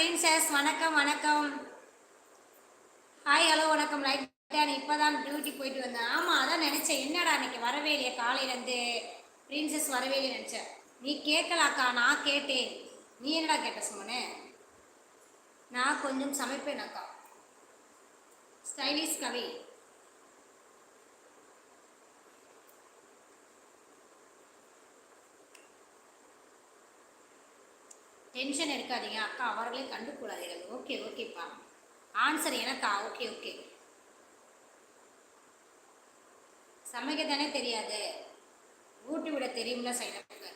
Princess வணக்கம் வணக்கம். Hi hello வணக்கம். லைட் இப்போ தான் டியூட்டி போயிட்டு வந்தேன். ஆமாம் அதான் நினச்சேன். என்னடா இன்னைக்கு வரவே இல்லையா காலையிலேருந்து பிரின்சஸ் வரவே இல்லையே நினச்சேன். நீ கேட்கலாக்கா நான் கேட்டேன். நீ என்னடா கேட்ட சுமனே? நான் கொஞ்சம் சமைப்பேன் அக்கா ஸ்டைலிஷ் கவி. டென்ஷன் எடுக்காதீங்க. அக்கா அவர்களே கண்டுக்கூடாதீர்கள் ஓகே ஓகேப்பா. ஆன்சர் எனக்கா? Okay okay. சமைக்க தானே தெரியாது. ஊட்டி விட தெரியும்ல சைனப்புக்கு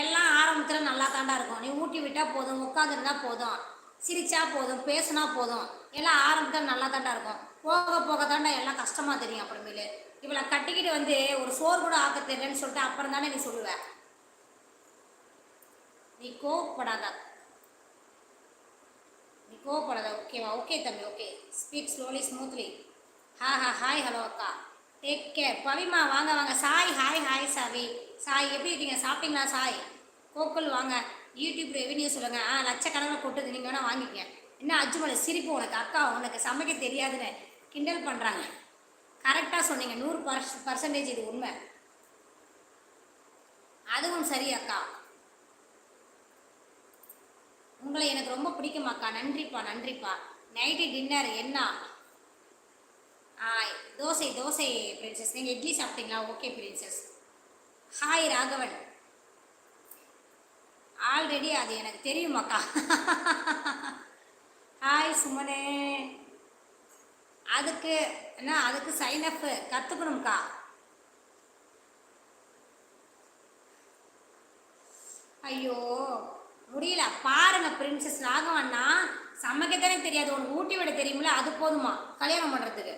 எல்லாம் ஆரம்பத்தில் நல்லா தாண்டா இருக்கும். நீ ஊட்டி விட்டால் போதும் உட்காந்துருந்தா போதும். சிரிச்சா போதும் பேசுனா போதும். எல்லாம் ஆரம்பத்தில் நல்லா தாண்டா இருக்கும். போக போக தாண்டா எல்லாம் கஷ்டமாக தெரியும் அப்புறமேலு. இவளை கட்டிக்கிட்டு வந்து ஒரு சோறு கூட ஆக்க தெரியலன்னு சொல்லிட்டு அப்புறம் தானே நீ சொல்லுவேன் நீ கோவப்படாத. நீ கோவப்படாத. ஓகேவா ஓகே தம்பி ஓகே ஸ்பீக் ஸ்லோலி ஸ்மூத்லி ஹா ஹா ஹாய் ஹலோ அக்கா. டேக் கேர் பவிமா வாங்க வாங்க. சாய் ஹாய் ஹாய் சாவி. சாய் எப்படி இருக்கீங்க? சாப்பிட்டீங்களா சாய்? கோக்கல் வாங்க. யூடியூப் ரெவென்யூ சொல்லுங்கள் ஆ லட்சக்கணக்கில் கொட்டுது. நீங்கள் வேணால் வாங்கிக்கங்க. என்ன அஜுமலை சிரிப்பு உனக்கு? அக்கா உனக்கு சமைக்க தெரியாதுன்னு கிண்டல் பண்ணுறாங்க கரெக்டாக சொன்னீங்க. நூறு பர்ஸ் பர்சன்டேஜ் இது உண்மை. அதுவும் சரி அக்கா. உங்களை எனக்கு ரொம்ப பிடிக்குமாக்கா. நன்றிப்பா நன்றிப்பா. நைட்டு டின்னர் என்ன? ஆ தோசை தோசை பிரின்சஸ் நீங்கள் இட்லி சாப்பிட்டீங்களா? Okay princess hi Raghavan. Already அது எனக்கு தெரியுமாக்கா. ஹாய் சுமனே. அதுக்கு என்ன அதுக்கு சைன் அப் கற்றுக்கணும்க்கா ஐயோ. முடியல. பாருங்க பிரின்சஸ் ராகவண்ணா. சமைக்கத்தானே தெரியாது. உனக்கு ஊட்டி விட தெரியுமில்ல? அது போதுமா? கல்யாணம் பண்ணுறதுக்கு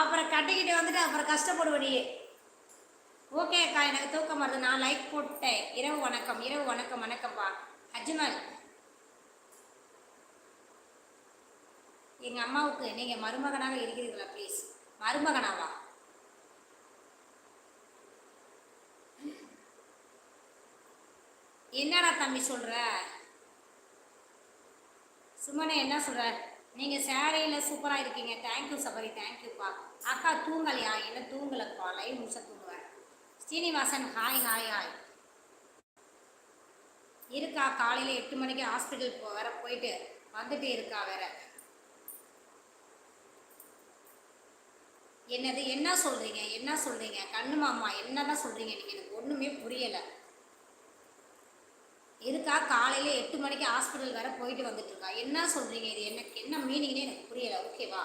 அப்புறம் கட்டிக்கிட்டு வந்துட்டு அப்புறம் கஷ்டப்படுவடியே ஓகே அக்கா எனக்கு தூக்கம் வருது. நான் லைக் போட்டேன். இரவு வணக்கம் இரவு வணக்கம் வணக்கம்ப்பா. அஜ்மல். எங்கள் அம்மாவுக்கு நீங்கள் மருமகனாக இருக்கிறீர்களா ப்ளீஸ் மருமகனாவா? என்னடா தம்பி சொல்கிற சுமனே என்ன சொல்கிற நீங்கள் சேரையில் சூப்பராக இருக்கீங்க. Thank you Sabari. தேங்க்யூப்பா அக்கா தூங்கலையா? என்ன தூங்கலப்பா லைவ் முடிச்ச தூங்குவேன் ஸ்ரீனிவாசன் ஹாய் ஹாய் ஹாய் இருக்கா? காலையில் எட்டு மணிக்கு ஹாஸ்பிட்டல் போ வேற போயிட்டு வந்துட்டு இருக்கா வேற. என்னது என்ன சொல்கிறீங்க என்ன சொல்கிறீங்க கண்ணு மாமா என்னதான் சொல்கிறீங்க நீங்கள் எனக்கு ஒன்றுமே புரியலை. இருக்கா காலையில் எட்டு மணிக்கு ஹாஸ்பிட்டல் வர போயிட்டு வந்துட்டு இருக்கா? என்ன சொல்கிறீங்க இது? எனக்கு என்ன மீனிங்னே எனக்கு புரியலை. ஓகேவா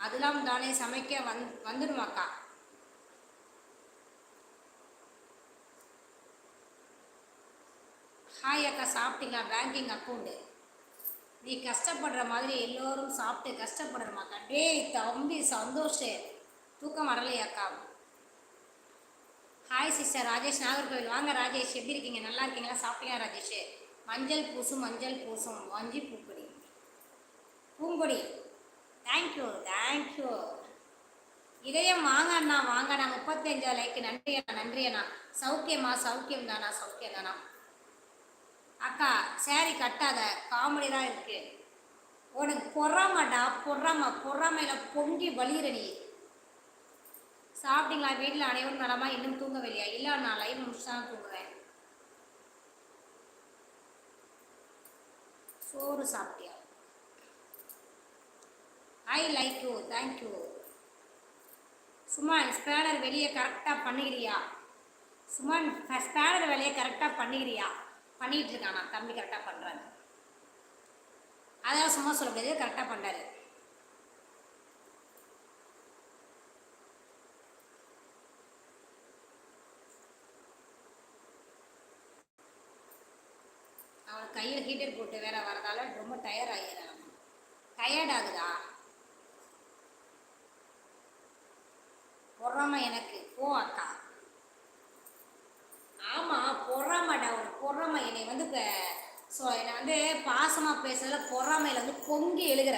அதெல்லாம் தானே சமைக்க வந் வந்துடுமாக்கா ஹாய் அக்கா சாப்பிட்டீங்களா? பேங்கிங் அக்கௌண்ட்டு நீ கஷ்டப்படுற மாதிரி எல்லோரும் சாப்பிட்டு கஷ்டப்படுறமாக்கா டேய் தம்பி சந்தோஷ். தூக்கம் வரலையாக்கா ஹாய் சிஸ்டர் ராஜேஷ். நாகர்கோவில். வாங்க ராஜேஷ். எப்படி இருக்கீங்க? நல்லா இருக்கீங்களா? சாப்பிட்டீங்களா ராஜேஷ்? மஞ்சள் பூசும் மஞ்சள் பூசும் வஞ்சி பூக்கொடி பூங்கொடி தேங்க்யூ தேங்க்யூ இதயம் வாங்க அண்ணா வாங்க அண்ணா முப்பத்தஞ்சா லைக் நன்றி அண்ணா நன்றி அண்ணா சௌக்கியமா சௌக்கியம் தானா சௌக்கியம் தானா அக்கா சேரீ கட்டாத காமெடி தான் இருக்கு. உனக்கு பொறாமடா பொறாம பொறாமையில பொங்கி வலியுற நீ. சாப்பிட்டீங்களா? வீட்டில் அனைவரும் நலமா? இன்னும் தூங்கவில்லையா? இல்லை நான் லைவ் முடிச்சு தான் தூங்குவேன். சோறு சாப்பிட்டியா? I like you thank you சும்மா ஸ்பேனர் வெளியே கரெக்டாக பண்ணுகிறியா சும்மா ஸ்பேனர் வேலையை கரெக்டாக பண்ணுகிறியா பண்ணிகிட்டு இருக்கானா தம்பி கரெக்டாக பண்ணுறாரு அதெல்லாம் சும்மா சொல்ல முடியாது கரெக்டாக பண்ணுறாரு அவன் கையில் ஹீட்டர் போட்டு வேற வரதால ரொம்ப டயர்ட் ஆகிடுறான் டயர்ட் ஆகுதா? பொறாம எனக்கு. போ அக்கா ஆமாம் பொறாமடா ஒரு பொறாமை என்னை பொறாமையில வந்து பேசுறதுல வந்து பொங்கி எழுகிற